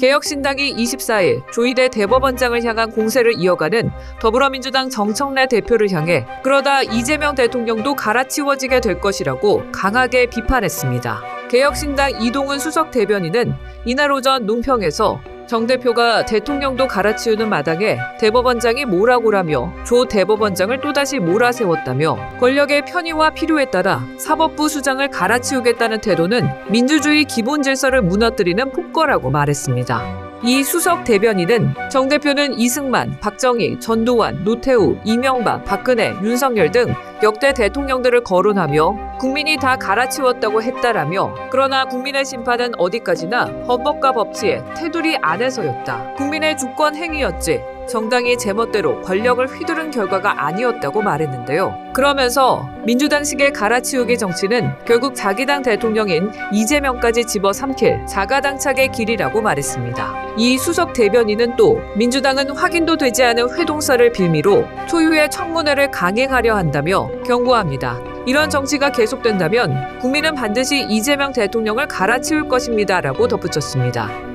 개혁신당이 24일 조희대 대법원장을 향한 공세를 이어가는 더불어민주당 정청래 대표를 향해 그러다 이재명 대통령도 갈아치워지게 될 것이라고 강하게 비판했습니다. 개혁신당 이동훈 수석 대변인은 이날 오전 논평에서 정 대표가 대통령도 갈아치우는 마당에 대법원장이 뭐라고라며 조 대법원장을 또다시 몰아세웠다며 권력의 편의와 필요에 따라 사법부 수장을 갈아치우겠다는 태도는 민주주의 기본 질서를 무너뜨리는 폭거라고 말했습니다. 이 수석 대변인은 정 대표는 이승만, 박정희, 전두환, 노태우, 이명박, 박근혜, 윤석열 등 역대 대통령들을 거론하며 국민이 다 갈아치웠다고 했다라며 그러나 국민의 심판은 어디까지나 헌법과 법치의 테두리 안에서였다. 국민의 주권 행위였지 정당이 제멋대로 권력을 휘두른 결과가 아니었다고 말했는데요. 그러면서 민주당식의 갈아치우기 정치는 결국 자기 당 대통령인 이재명까지 집어삼킬 자가당착의 길이라고 말했습니다. 이 수석 대변인은 또 민주당은 확인도 되지 않은 회동설을 빌미로 초유의 청문회를 강행하려 한다며 경고합니다. 이런 정치가 계속된다면 국민은 반드시 이재명 대통령을 갈아치울 것입니다라고 덧붙였습니다.